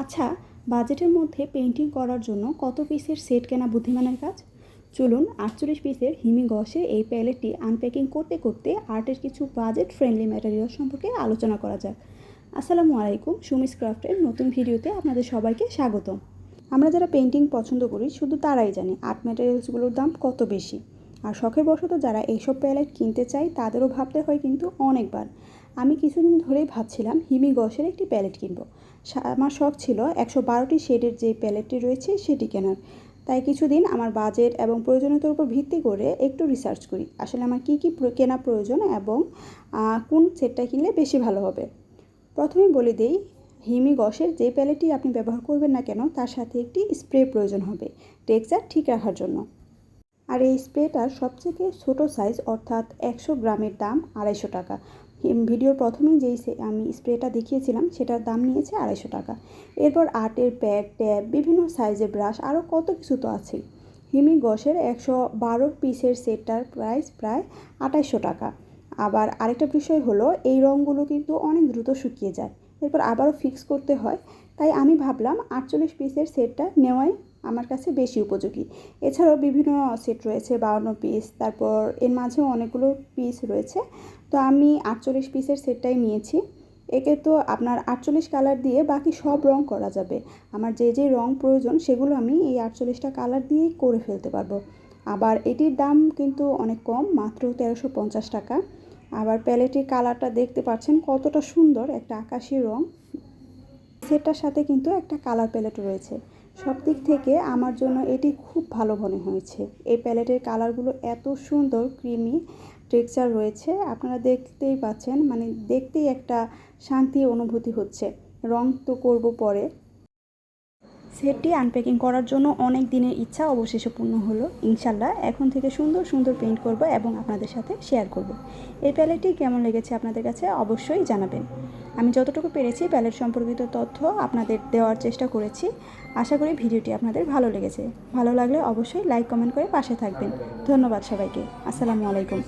আচ্ছা বাজেটের মধ্যে পেন্টিং করার জন্য কত পিসের সেট কেনা বুদ্ধিমানের কাজ? চলুন, আটচল্লিশ পিসের হিমি গসে এই প্যালেটটি আনপ্যাকিং করতে করতে আর্টের কিছু বাজেট ফ্রেন্ডলি ম্যাটেরিয়াল সম্পর্কে আলোচনা করা যাক। আসসালামু আলাইকুম, সুমিস ক্রাফটের নতুন ভিডিওতে আপনাদের সবাইকে স্বাগতম। আমরা যারা পেন্টিং পছন্দ করি, শুধু তারাই জানি আর্ট ম্যাটেরিয়ালসগুলোর দাম কত বেশি। আর শখের বশত যারা এইসব প্যালেট কিনতে চায়, তাদেরও ভাবতে হয় কিন্তু অনেকবার। আমি কিছুদিন ধরেই ভাবছিলাম হিমি গসের একটি প্যালেট কিনবো। আমার শখ ছিল একশো বারোটি শেডের যে প্যালেটটি রয়েছে সেটি কেনার। তাই কিছুদিন আমার বাজেট এবং প্রয়োজনীয়তার উপর ভিত্তি করে একটু রিসার্চ করি। আসলে আমার কী কী কেনা প্রয়োজন এবং কোন সেটটা কিনলে বেশি ভালো হবে? প্রথমে বলে দিই, হিমি গসের যে প্যালেটটি আপনি ব্যবহার করবেন না কেন, তার সাথে একটি স্প্রে প্রয়োজন হবে, টেক্সচার ঠিক রাখার জন্য। আর এই স্প্রেটার সবথেকে ছোট সাইজ অর্থাৎ একশো গ্রামের দাম আড়াইশো টাকা। ভিডিওর প্রথমেই যেই আমি স্প্রেটা দেখিয়েছিলাম, সেটার দাম নিয়েছে আড়াইশো টাকা। এরপর আর্টের প্যাড, ট্যাব, বিভিন্ন সাইজের ব্রাশ, আরও কত কিছু তো আছে হিমি গসের একশো বারো পিসের সেটটার প্রাইস প্রায় আঠাইশশো টাকা। আবার আরেকটা বিষয় হলো, এই রঙগুলো কিন্তু অনেক দ্রুত শুকিয়ে যায়। এরপর আবারও ফিক্স করতে হয়। তাই আমি ভাবলাম আটচল্লিশ পিসের সেটটা নেওয়াই আমার কাছে বেশি উপযোগী। এছাড়াও বিভিন্ন সেট রয়েছে, বাউন্ন পিস তারপর এর মাঝেও অনেকগুলো পিস রয়েছে। তো আমি আটচল্লিশ পিসের সেটটাই নিয়েছি। একে তো আপনার আটচল্লিশ কালার দিয়ে বাকি সব রং করা যাবে। আমার যে যে রং প্রয়োজন সেগুলো আমি এই আটচল্লিশটা কালার দিয়েই করে ফেলতে পারব। আবার এটির দাম কিন্তু অনেক কম, মাত্র তেরোশো পঞ্চাশ টাকা। আবার প্যালেটের কালারটা দেখতে পাচ্ছেন কতটা সুন্দর একটা আকাশি রং। সেটটার সাথে কিন্তু একটা কালার প্যালেট রয়েছে। সব দিক থেকে আমার জন্য এটি খুব ভালো মনে হয়েছে। এই প্যালেটের কালারগুলো এত সুন্দর, ক্রিমি টেক্সচার রয়েছে। আপনারা দেখতেই পাচ্ছেন মানে দেখতেই একটা শান্তি অনুভূতি হচ্ছে। রং তো করব পরে। সেটটি আনপ্যাকিং করার জন্য অনেক দিনের ইচ্ছা অবশেষে পূর্ণ হলো। ইনশাল্লাহ এখন থেকে সুন্দর সুন্দর পেইন্ট করব এবং আপনাদের সাথে শেয়ার করব। এই প্যালেটটি কেমন লেগেছে আপনাদের কাছে অবশ্যই জানাবেন। আমি যতটুকু পেরেছি প্যালেট সম্পর্কিত তথ্য আপনাদের দেওয়ার চেষ্টা করেছি। আশা করি ভিডিওটি আপনাদের ভালো লেগেছে। ভালো লাগলে অবশ্যই লাইক, কমেন্ট করে পাশে থাকবেন। ধন্যবাদ সবাইকে। আসসালামু আলাইকুম।